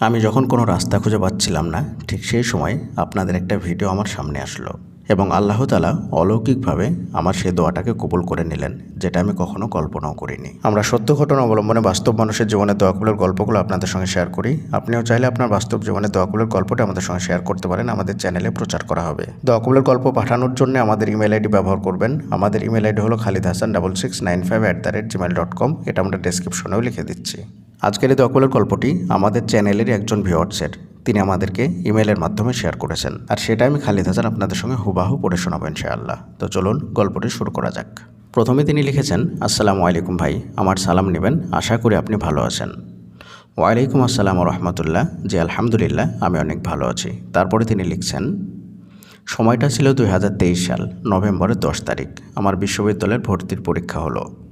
আমি যখন কোনো রাস্তা খুঁজে পাচ্ছিলাম না, ঠিক সেই সময় আপনাদের একটা ভিডিও আমার সামনে আসলো এবং আল্লাহ তালা অলৌকিকভাবে আমার সেই দোয়াটাকে কবুল করে নিলেন, যেটা আমি কখনো কল্পনাও করিনি। আমরা সত্য ঘটনা অবলম্বনে বাস্তব মানুষের জীবনের দোয়াকুলের গল্পগুলো আপনাদের সঙ্গে শেয়ার করি। আপনিও চাইলে আপনার বাস্তব জীবনের দোয়াকুলের গল্পটা আমাদের সঙ্গে শেয়ার করতে পারেন, আমাদের চ্যানেলে প্রচার করা হবে। দোয়াকুলের গল্প পাঠানোর জন্য আমাদের ইমেল আইডি ব্যবহার করবেন। আমাদের ইমেল আইডি হলো Khalid Hasan double six nine five at the rate Gmail dot com এটা আমরা ডেসক্রিপশনেও লিখে দিচ্ছি। আজকের এই দকলের গল্পটি আমাদের চ্যানেলের একজন ভিওয়ার্সের তিনি আমাদেরকে ইমেলের মাধ্যমে শেয়ার করেছেন। আর সেটা আমি খালিদ হাসান আপনাদের সঙ্গে হুবাহু পড়ে শোনাবো ইনশাআল্লাহ। তো চলুন গল্পটি শুরু করা যাক। প্রথমে তিনি লিখেছেন, আসসালামু আলাইকুম ভাই, আমার সালাম নেবেন, আশা করি আপনি ভালো আছেন। ওয়ালাইকুম আসসালাম রহমতুল্লাহ, জি আলহামদুলিল্লাহ, আমি অনেক ভালো আছি। তারপরে তিনি লিখছেন, সময়টা ছিল দুই হাজার তেইশ সাল, নভেম্বরের দশ তারিখ। আমার বিশ্ববিদ্যালয়ের ভর্তির পরীক্ষা হলো।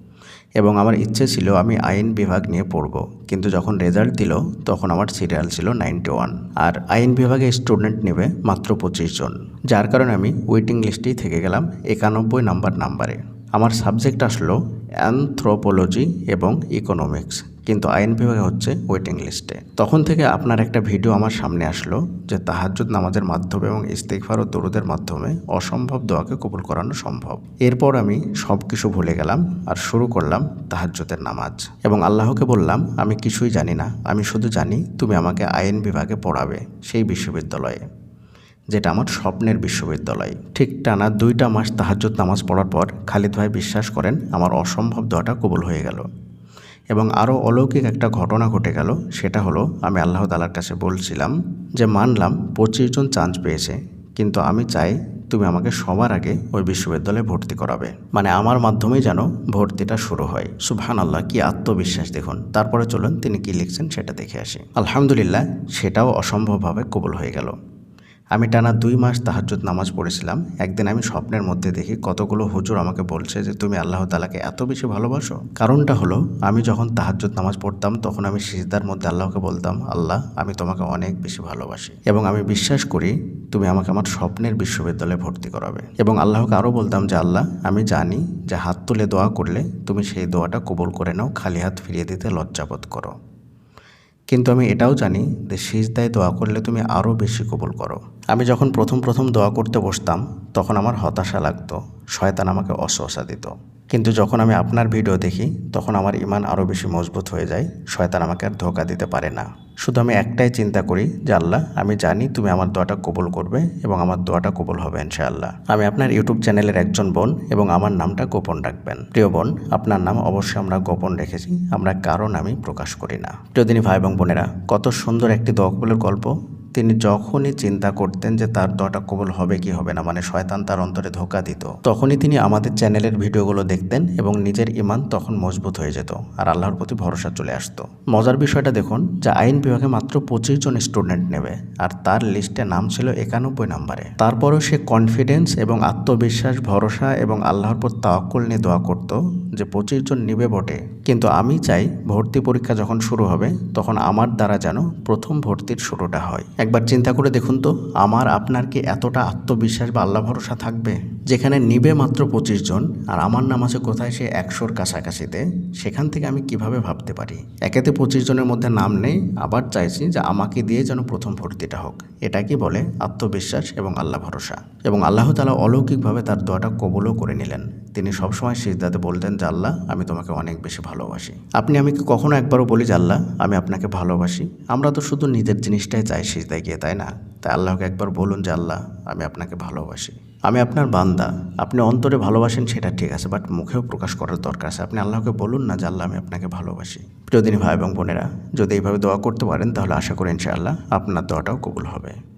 এবং আমার ইচ্ছে ছিল আমি আইন বিভাগ নিয়ে পড়ব। কিন্তু যখন রেজাল্ট দিল, তখন আমার সিরিয়াল ছিল নাইনটি ওয়ান আর আইন বিভাগে স্টুডেন্ট নেবে মাত্র পঁচিশ জন। যার কারণে আমি ওয়েটিং লিস্টেই থেকে গেলাম একানব্বই নাম্বার নাম্বারে আমার সাবজেক্ট আসলো অ্যানথ্রোপোলজি এবং ইকোনমিক্স কিন্তু আইন বিভাগে হচ্ছে ওয়েটিং লিস্টে তখন থেকে আপনার একটা ভিডিও আমার সামনে আসলো যে তাহাজ্জুদ নামাজের মাধ্যমে এবং ইস্তেকফার ও দরুদের মাধ্যমে অসম্ভব দোয়াকে কবুল করানো সম্ভব। এরপর আমি সব কিছু ভুলে গেলাম আর শুরু করলাম তাহাজ্জুদের নামাজ। এবং আল্লাহকে বললাম, আমি কিছুই জানি না, আমি শুধু জানি তুমি আমাকে আইন বিভাগে পড়াবে সেই বিশ্ববিদ্যালয়ে, যেটা আমার স্বপ্নের বিশ্ববিদ্যালয়। ঠিক টানা দুইটা মাস তাহাজ্জুদ নামাজ পড়ার পর খালিদ ভাই বিশ্বাস করেন, আমার অসম্ভব দোয়াটা কবুল হয়ে গেল। এবং আরও অলৌকিক একটা ঘটনা ঘটে গেল, সেটা হলো আমি আল্লাহ তালার কাছে বলছিলাম যে মানলাম পঁচিশ জন চান্স পেয়েছে, কিন্তু আমি চাই তুমি আমাকে সবার আগে ওই বিশ্ববিদ্যালয়ে ভর্তি করাবে। মানে আমার মাধ্যমেই যেন ভর্তিটা শুরু হয়। সুবহান আল্লাহ কি আত্মবিশ্বাস দেখুন। তারপরে চলুন তিনি কি লিখছেন সেটা দেখে আসি। আলহামদুলিল্লাহ, সেটাও অসম্ভবভাবে কবুল হয়ে গেল। আমি টানা দুই মাস তাহাজ্জুদ নামাজ পড়েছিলাম। একদিন আমি স্বপ্নের মধ্যে দেখি কতগুলো হুজুর আমাকে বলছে যে, তুমি আল্লাহ তালাকে এত বেশি ভালোবাসো? কারণটা হলো, আমি যখন তাহাজ্জুদ নামাজ পড়তাম, তখন আমি সিজদার মধ্যে আল্লাহকে বলতাম, আল্লাহ, আমি তোমাকে অনেক বেশি ভালোবাসি। এবং আমি বিশ্বাস করি, তুমি আমাকে আমার স্বপ্নের বিশ্ববিদ্যালয়ে ভর্তি করাবে। এবং আল্লাহকে আরও বলতাম যে, আল্লাহ, আমি জানি যে হাত তুলে দোয়া করলে তুমি সেই দোয়াটা কবুল করে নাও, খালি হাত ফিরিয়ে দিতে লজ্জাবোধ করো। কিন্তু আমি এটাও জানি যে সিজদায় দোয়া করলে তুমি আরও বেশি কবুল করো। আমি যখন প্রথম প্রথম দোয়া করতে বসতাম, তখন আমার হতাশা লাগতো, শয়তান আমাকে অসহসা দিত। কিন্তু যখন আমি আপনার ভিডিও দেখি, তখন আমার ইমান আরও বেশি মজবুত হয়ে যায়। শয়তান আমাকে আর ধোকা দিতে পারে না। শুধু আমি একটাই চিন্তা করি যে, আল্লাহ, আমি জানি তুমি আমার দোয়াটা কবুল করবে এবং আমার দোয়াটা কবুল হবে ইনশাআল্লাহ। আমি আপনার ইউটিউব চ্যানেলের একজন বোন এবং আমার নামটা গোপন রাখবেন। প্রিয় বোন, আপনার নাম অবশ্যই আমরা গোপন রেখেছি, আমরা কারও আমি প্রকাশ করি না। প্রিয়দিনী ভাই এবং বোনেরা, কত সুন্দর একটি দোয়া কবুলের গল্প। তিনি যখনই চিন্তা করতেন যে তার দোয়াটা কবল হবে কি হবে না মানে শয়তান তার অন্তরে ধোকা দিত, তখনই তিনি আমাদের চ্যানেলের ভিডিওগুলো দেখতেন এবং নিজের ইমান তখন মজবুত হয়ে যেত আর আল্লাহর প্রতি ভরসা চলে আসতো। মজার বিষয়টা দেখুন, যে আইন বিভাগে মাত্র পঁচিশ জন স্টুডেন্ট নেবে আর তার লিস্টে নাম ছিল একানব্বই নাম্বারে। তারপরও সে কনফিডেন্স এবং আত্মবিশ্বাস, ভরসা এবং আল্লাহর পর তাওয়াক্কুল নিয়ে দোয়া করত যে পঁচিশ জন নিবে বটে কিন্তু আমি চাই ভর্তি পরীক্ষা যখন শুরু হবে, তখন আমার দ্বারা যেন প্রথম ভর্তির শুরুটা হয়। একবার চিন্তা করে দেখুন তো, আমার আপনার কি এতটা আত্মবিশ্বাস বা আল্লাহ ভরসা থাকবে? যেখানে নিবে মাত্র পঁচিশ জন, আর আমার নাম আছে কোথায় সে একশোর কাছাকাছিতে, সেখান থেকে আমি কীভাবে ভাবতে পারি? একেতে পঁচিশ জনের মধ্যে নাম নেই, আবার চাইছি যে আমাকে দিয়ে যেন প্রথম ভর্তিটা হোক। এটা কি বলে? আত্মবিশ্বাস এবং আল্লাহ ভরসা। এবং আল্লাহ তালা অলৌকিকভাবে তার দোয়াটা কবলও করে নিলেন। তিনি সবসময় সিজদাতে বলতেন যে, আল্লাহ, আমি তোমাকে অনেক বেশি ভালোবাসি। আপনি আমি কখনো একবারও বলি যে, আল্লাহ, আমি আপনাকে ভালোবাসি আমরা তো শুধু নিজের জিনিসটাই চাই সিজদায় গিয়ে, তাই না? তাই আল্লাহকে একবার বলুন যে, আল্লাহ, আমি আপনাকে ভালোবাসি আমি আপনার বান্দা। আপনি অন্তরে ভালোবাসেন, সেটা ঠিক আছে বাট মুখেও প্রকাশ করার দরকার আছে। আপনি আল্লাহকে বলুন না যে, আল্লাহ, আমি আপনাকে ভালোবাসি। প্রিয়দিনী ভাই এবং বোনেরা, যদি এইভাবে দোয়া করতে পারেন, তাহলে আশা করি ইনশাআল্লাহ আপনার দোয়াটাও কবুল হবে।